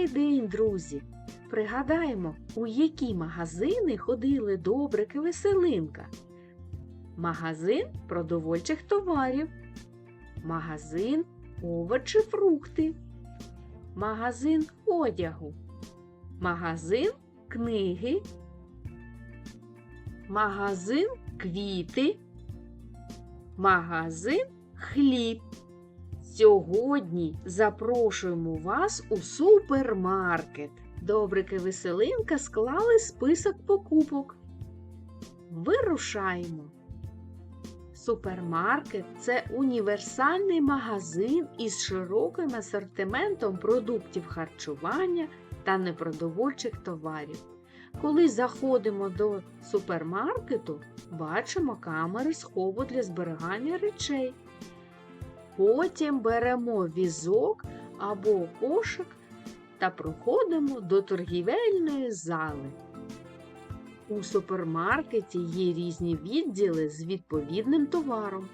Добрий день, друзі! Пригадаємо, у які магазини ходили Добрик і Веселинка. Магазин продовольчих товарів, магазин овочі, фрукти, магазин одягу, магазин книги, магазин квіти, магазин хліб. Сьогодні запрошуємо вас у супермаркет. Добрики Веселинка склали список покупок. Вирушаємо. Супермаркет це універсальний магазин із широким асортиментом продуктів харчування та непродовольчих товарів. Коли заходимо до супермаркету, бачимо камери схову для зберігання речей. Потім беремо візок або кошик та проходимо до торгівельної зали. У супермаркеті є різні відділи з відповідним товаром.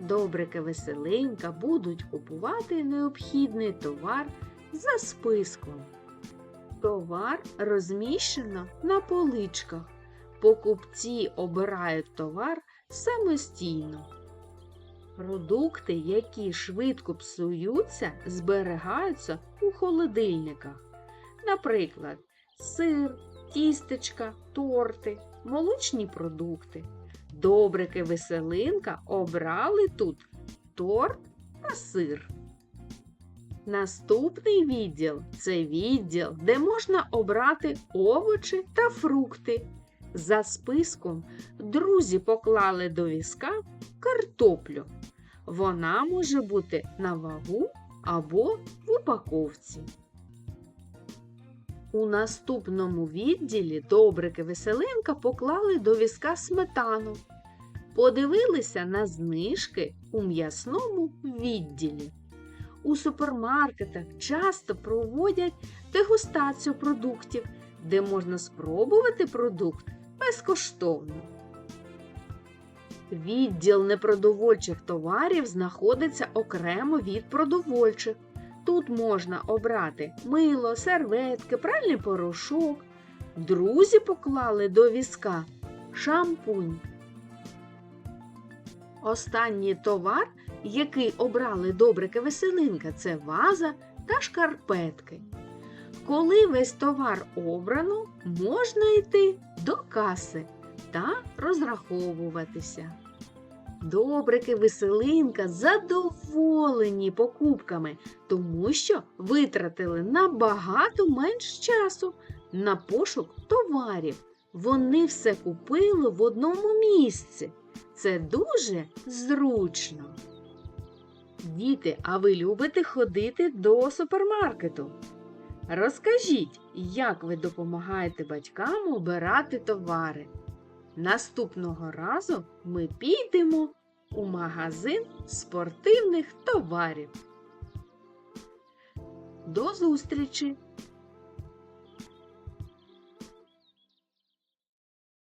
Добрики Веселинка будуть купувати необхідний товар за списком. Товар розміщено на поличках. Покупці обирають товар самостійно. Продукти, які швидко псуються, зберігаються у холодильниках. Наприклад, сир, тістечка, торти, молочні продукти. Добрики веселинка обрали тут торт та сир. Наступний відділ це відділ, де можна обрати овочі та фрукти. За списком друзі поклали до візка картоплю. Вона може бути на вагу або в упаковці. У наступному відділі Добрики Веселинка поклали до візка сметану. Подивилися на знижки у м'ясному відділі. У супермаркетах часто проводять дегустацію продуктів, де можна спробувати продукт безкоштовно. Відділ непродовольчих товарів знаходиться окремо від продовольчих. Тут можна обрати мило, серветки, пральний порошок. Друзі поклали до візка шампунь. Останній товар, який обрали добрики веселинка, це ваза та шкарпетки. Коли весь товар обрано, можна йти до каси та розраховуватися. Добрики веселинка задоволені покупками, тому що витратили набагато менш часу на пошук товарів. Вони все купили в одному місці. Це дуже зручно. Діти, а ви любите ходити до супермаркету? Розкажіть, як ви допомагаєте батькам обирати товари. Наступного разу ми підемо у магазин спортивних товарів. До зустрічі!